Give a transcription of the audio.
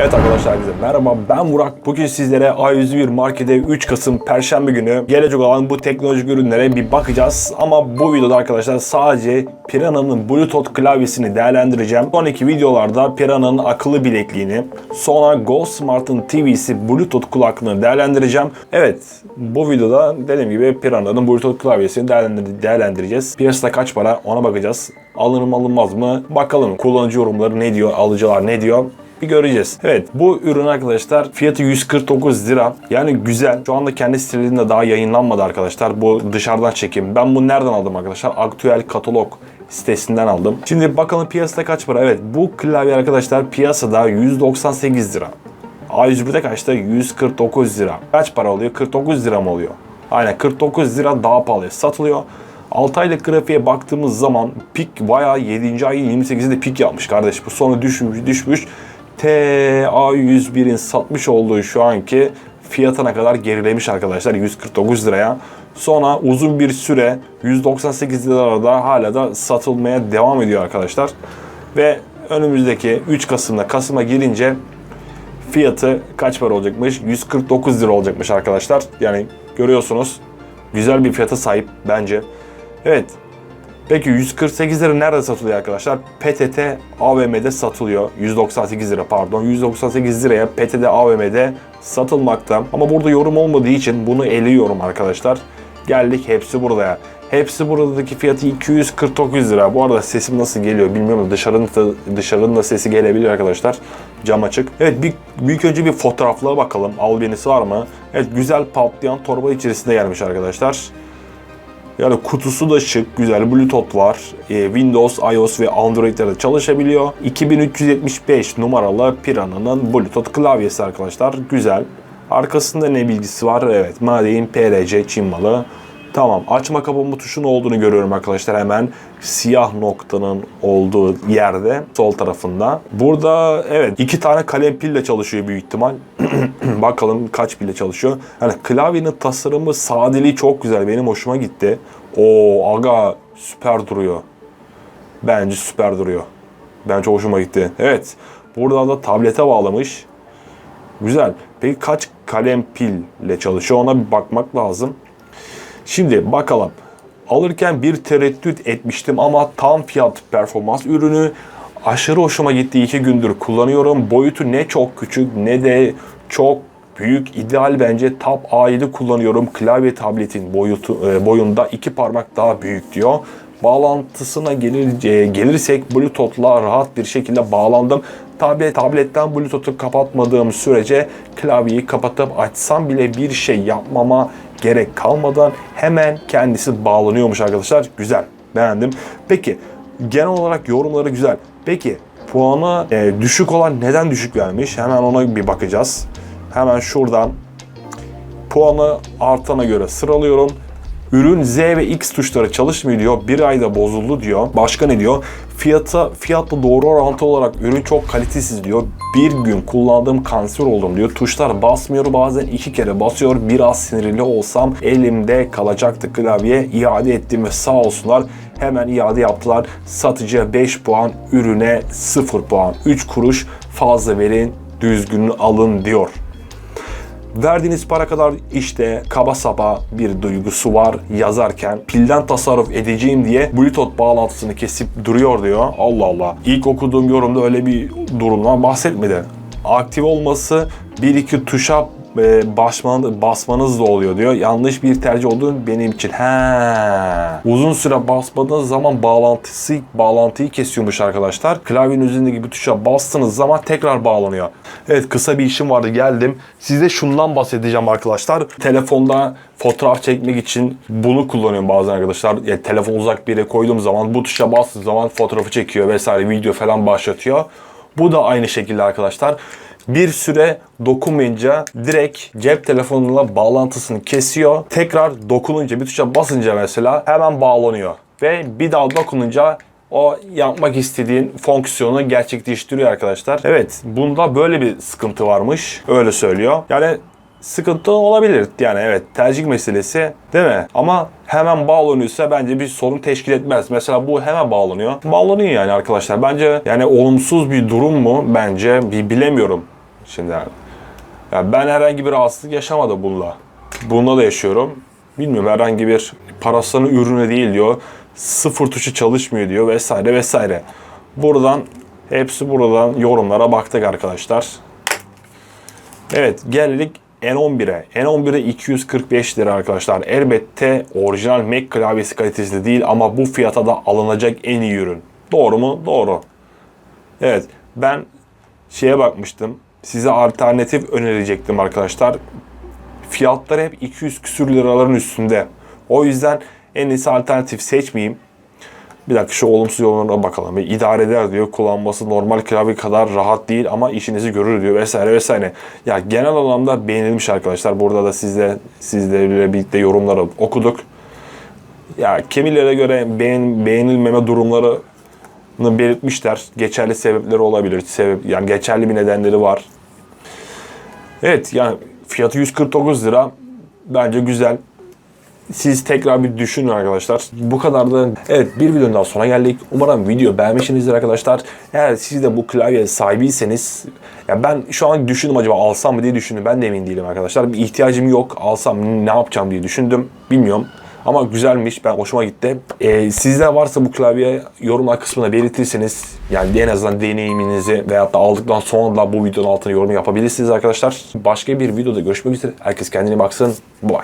Evet arkadaşlar bize merhaba ben Burak. Bugün sizlere A101 Market'e 3 Kasım Perşembe günü gelecek olan bu teknolojik ürünlere bir bakacağız. Ama bu videoda arkadaşlar sadece Piranha'nın Bluetooth klavyesini değerlendireceğim. Sonraki videolarda Piranha'nın akıllı bilekliğini, sonra Go Smart'ın TV'si Bluetooth kulaklığını değerlendireceğim. Evet bu videoda dediğim gibi Piranha'nın Bluetooth klavyesini değerlendir- değerlendireceğiz. Piyasada kaç para ona bakacağız. Alınır mı alınmaz mı? Bakalım kullanıcı yorumları ne diyor, alıcılar ne diyor? Bir göreceğiz. Evet bu ürün arkadaşlar fiyatı 149 lira. Yani güzel. Şu anda kendi sitelerinde daha yayınlanmadı arkadaşlar. Bu dışarıdan çekim. Ben bunu nereden aldım arkadaşlar? Aktüel katalog sitesinden aldım. Şimdi bakalım piyasada kaç para? Evet bu klavye arkadaşlar piyasada 198 lira. A101'de kaçta? 149 lira. Kaç para oluyor? 49 lira mı oluyor? Aynen 49 lira daha pahalı satılıyor. 6 aylık grafiğe baktığımız zaman pik bayağı 7. ayın 28'inde pik yapmış kardeş. Bu sonra düşmüş düşmüş. TA101'in satmış olduğu şu anki fiyatına kadar gerilemiş arkadaşlar 149 liraya. Sonra uzun bir süre 198 lirada hala da satılmaya devam ediyor arkadaşlar. Ve önümüzdeki 3 Kasım'da Kasım'a girince fiyatı kaç para olacakmış? 149 lira olacakmış arkadaşlar. Yani görüyorsunuz güzel bir fiyata sahip bence. Evet. Peki 148 lira nerede satılıyor arkadaşlar? PTT AVM'de satılıyor. 198 lira pardon. 198 liraya PTT AVM'de satılmakta. Ama burada yorum olmadığı için bunu eliyorum arkadaşlar. Geldik hepsi burada. Hepsi buradaki fiyatı 249 lira. Bu arada sesim nasıl geliyor bilmiyorum. Dışarının da, dışarının da sesi gelebilir arkadaşlar. Cam açık. Evet bir, büyük önce bir fotoğraflara bakalım. Albenisi var mı? Evet güzel patlayan torba içerisinde gelmiş arkadaşlar. Yani kutusu da şık, güzel Bluetooth var. Ee, Windows, iOS ve Android'lerde çalışabiliyor. 2375 numaralı Piranha'nın Bluetooth klavyesi arkadaşlar. Güzel. Arkasında ne bilgisi var? Evet, Made in PRC Çin malı. Tamam, açma kapama tuşunun olduğunu görüyorum arkadaşlar hemen. Siyah noktanın olduğu yerde, sol tarafında. Burada evet, iki tane kalem pille çalışıyor büyük ihtimal. Bakalım kaç pille çalışıyor. Yani klavyenin tasarımı, sadeliği çok güzel. Benim hoşuma gitti. O aga süper duruyor. Bence süper duruyor. Bence hoşuma gitti. Evet. Buradan da tablete bağlamış. Güzel. Peki kaç kalem pille çalışıyor ona bir bakmak lazım. Şimdi bakalım. Alırken bir tereddüt etmiştim ama tam fiyat performans ürünü aşırı hoşuma gitti. iki gündür kullanıyorum. Boyutu ne çok küçük ne de çok büyük. İdeal bence Tab A7 kullanıyorum. Klavye tabletin boyutu e, boyunda iki parmak daha büyük diyor. Bağlantısına gelir, e, gelirsek Bluetooth'la rahat bir şekilde bağlandım. Tablet, tabletten Bluetooth'u kapatmadığım sürece klavyeyi kapatıp açsam bile bir şey yapmama gerek kalmadan hemen kendisi bağlanıyormuş arkadaşlar. Güzel. Beğendim. Peki genel olarak yorumları güzel. Peki puanı e, düşük olan neden düşük vermiş? Hemen ona bir bakacağız. Hemen şuradan puanı artana göre sıralıyorum. Ürün Z ve X tuşları çalışmıyor diyor. Bir ayda bozuldu diyor. Başka ne diyor? Fiyata, fiyatla doğru orantılı olarak ürün çok kalitesiz diyor. Bir gün kullandığım kanser oldum diyor. Tuşlar basmıyor bazen iki kere basıyor. Biraz sinirli olsam elimde kalacaktı klavye. İade ettim ve sağ olsunlar hemen iade yaptılar. Satıcıya 5 puan, ürüne 0 puan. 3 kuruş fazla verin, düzgününü alın diyor. Verdiğiniz para kadar işte kaba saba bir duygusu var yazarken pilden tasarruf edeceğim diye Bluetooth bağlantısını kesip duruyor diyor. Allah Allah. İlk okuduğum yorumda öyle bir durumdan bahsetmedi. Aktif olması bir iki tuşa e, basman, basmanız da oluyor diyor. Yanlış bir tercih olduğu benim için. He. Uzun süre basmadığınız zaman bağlantısı bağlantıyı kesiyormuş arkadaşlar. Klavyenin üzerindeki bir tuşa bastığınız zaman tekrar bağlanıyor. Evet kısa bir işim vardı geldim. Size şundan bahsedeceğim arkadaşlar. Telefonda fotoğraf çekmek için bunu kullanıyorum bazen arkadaşlar. Ya, telefon uzak bir yere koyduğum zaman bu tuşa bastığım zaman fotoğrafı çekiyor vesaire video falan başlatıyor. Bu da aynı şekilde arkadaşlar bir süre dokunmayınca direkt cep telefonuyla bağlantısını kesiyor. Tekrar dokununca bir tuşa basınca mesela hemen bağlanıyor. Ve bir daha dokununca o yapmak istediğin fonksiyonu gerçekleştiriyor arkadaşlar. Evet bunda böyle bir sıkıntı varmış. Öyle söylüyor. Yani sıkıntı olabilir. Yani evet tercih meselesi değil mi? Ama hemen bağlanıyorsa bence bir sorun teşkil etmez. Mesela bu hemen bağlanıyor. Bağlanıyor yani arkadaşlar. Bence yani olumsuz bir durum mu? Bence bir bilemiyorum. Şimdi yani, yani ben herhangi bir rahatsızlık yaşamadım bununla. Bununla da yaşıyorum. Bilmiyorum herhangi bir parasının ürünü değil diyor. Sıfır tuşu çalışmıyor diyor vesaire vesaire. Buradan hepsi buradan yorumlara baktık arkadaşlar. Evet geldik N11'e. N11'e 245 lira arkadaşlar. Elbette orijinal Mac klavyesi kalitesinde değil ama bu fiyata da alınacak en iyi ürün. Doğru mu? Doğru. Evet ben şeye bakmıştım. Size alternatif önerecektim arkadaşlar. Fiyatlar hep 200 küsür liraların üstünde. O yüzden en iyisi alternatif seçmeyeyim. Bir dakika şu olumsuz yorumlara bakalım. Bir idare eder diyor. Kullanması normal klavye kadar rahat değil ama işinizi görür diyor vesaire vesaire. Ya genel anlamda beğenilmiş arkadaşlar. Burada da sizle sizlerle birlikte yorumları okuduk. Ya kimilere göre beğen, beğenilmeme durumları belirtmişler. Geçerli sebepleri olabilir. Sebep yani geçerli bir nedenleri var. Evet yani fiyatı 149 lira. Bence güzel. Siz tekrar bir düşünün arkadaşlar. Bu kadar da evet bir videonun daha sona geldik. Umarım video beğenmişsinizdir arkadaşlar. Eğer siz de bu klavye sahibiyseniz ya ben şu an düşündüm acaba alsam mı diye düşündüm. Ben de emin değilim arkadaşlar. Bir ihtiyacım yok. Alsam ne yapacağım diye düşündüm. Bilmiyorum. Ama güzelmiş. Ben hoşuma gitti. Ee, sizde varsa bu klavye yorumlar kısmına belirtirseniz yani en azından deneyiminizi veyahut da aldıktan sonra da bu videonun altına yorum yapabilirsiniz arkadaşlar. Başka bir videoda görüşmek üzere. Herkes kendine baksın. Bye.